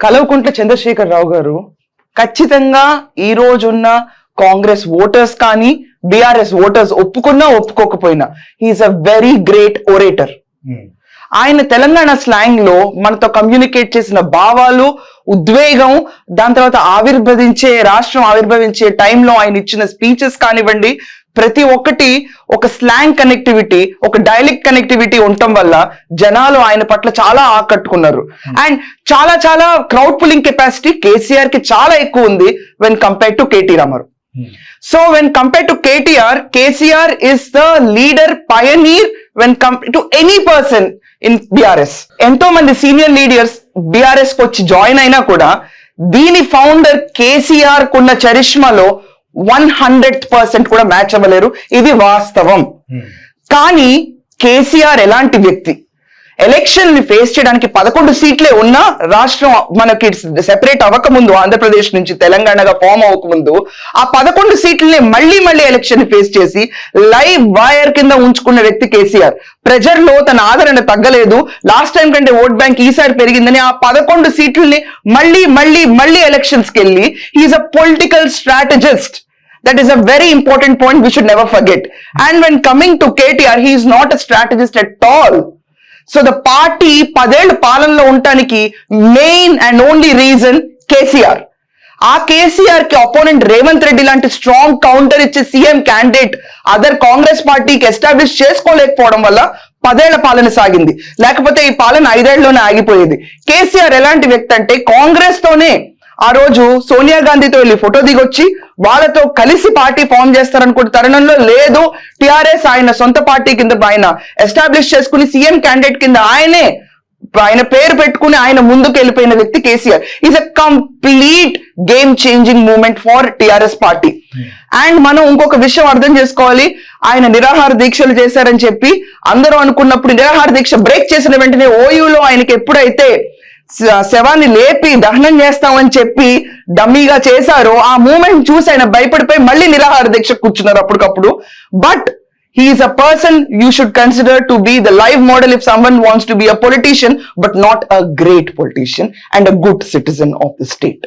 కల్వకుంట్ల చంద్రశేఖర్ రావు గారు ఖచ్చితంగా ఈ రోజున్న కాంగ్రెస్ ఓటర్స్ కానీ బీఆర్ఎస్ ఓటర్స్ ఒప్పుకున్నా ఒప్పుకోకపోయినా he's a very great orator ఆయన తెలంగాణ స్లాంగ్లో మనతో కమ్యూనికేట్ చేసిన భావాలు ఉద్వేగం దాని తర్వాత ఆవిర్భవించే రాష్ట్రం ఆవిర్భవించే టైంలో ఆయన ఇచ్చిన స్పీచెస్ కానివ్వండి ప్రతి ఒక్కటి ఒక స్లాంగ్ కనెక్టివిటీ ఒక డైలెక్ట్ కనెక్టివిటీ ఉండటం వల్ల జనాలు ఆయన పట్ల చాలా ఆకట్టుకున్నారు. అండ్ చాలా చాలా క్రౌడ్ పుల్లింగ్ కెపాసిటీ కేసీఆర్కి చాలా ఎక్కువ ఉంది when compare to KT Ramarao so when compare to KTR KCR is the leader pioneer when compare to any person in BRS ఎంతో మంది సీనియర్ లీడర్స్ బీఆర్ఎస్కి వచ్చి జాయిన్ అయినా కూడా దీని ఫౌండర్ కేసీఆర్ కున్న చరిష్మాలో వన్ హండ్రెడ్ పర్సెంట్ కూడా మ్యాచ్ అవ్వలేరు. ఇది వాస్తవం. కానీ కేసీఆర్ ఎలాంటి వ్యక్తి? ఎలక్షన్ని ఫేస్ చేయడానికి పదకొండు సీట్లే ఉన్నా రాష్ట్రం మనకి సెపరేట్ అవ్వకముందు ఆంధ్రప్రదేశ్ నుంచి తెలంగాణగా ఫామ్ అవ్వకముందు ఆ పదకొండు సీట్లని మళ్ళీ మళ్ళీ ఎలక్షన్ని ఫేస్ చేసి లైవ్ వైర్ కింద ఉంచుకున్న వ్యక్తి కేసీఆర్. ప్రజల్లో తన ఆదరణ తగ్గలేదు. లాస్ట్ టైం కంటే ఓట్ బ్యాంక్ ఈసారి పెరిగిందని ఆ పదకొండు సీట్లని మళ్ళీ మళ్ళీ మళ్ళీ ఎలక్షన్స్కి వెళ్ళి he's a political strategist that is a very important point we should never forget. And when coming to ktr he is not a strategist at all. So the party పదేళ్ళ పాలనలో ఉండటానికి main and only reason KCR ఆ కేసీఆర్కి opponent Revanth Reddy లాంటి strong counter ఇచ్చే CM candidate other Congress పార్టీకి establish చేసుకోలేకపోవడం వల్ల పదేళ్ళ పాలన సాగింది. లేకపోతే ఈ పాలన ఐదేళ్ళలోనే ఆగిపోయేది. కేసీఆర్ ఎలాంటి వ్యక్తి అంటే కాంగ్రెస్ తోనే ఆ రోజు సోనియా గాంధీతో వెళ్ళి ఫోటో దిగొచ్చి వాళ్ళతో కలిసి పార్టీ ఫామ్ చేస్తారనుకుంటే తరుణంలో లేదు. టిఆర్ఎస్ ఆయన సొంత పార్టీ కింద ఆయన ఎస్టాబ్లిష్ చేసుకుని సీఎం క్యాండిడేట్ కింద ఆయనే ఆయన పేరు పెట్టుకుని ఆయన ముందుకు వెళ్ళిపోయిన వ్యక్తి KCR. Is a complete game changing moment for TRS party. And మనం ఇంకొక విషయం అర్థం చేసుకోవాలి. ఆయన నిరాహార దీక్షలు చేశారని చెప్పి అందరూ అనుకున్నప్పుడు నిరాహార దీక్ష బ్రేక్ చేసిన వెంటనే ఓయూలో ఆయనకి ఎప్పుడైతే శవాన్ని లేపి దహనం చేస్తామని చెప్పి డమ్మీగా చేశారో ఆ మూమెంట్ చూసి ఆయన భయపడిపోయి మళ్ళీ నిరాహార దీక్ష కూర్చున్నారు అప్పటికప్పుడు. But he's a person you should consider to be the live model if someone wants to be a politician but not a great politician and a good citizen of the state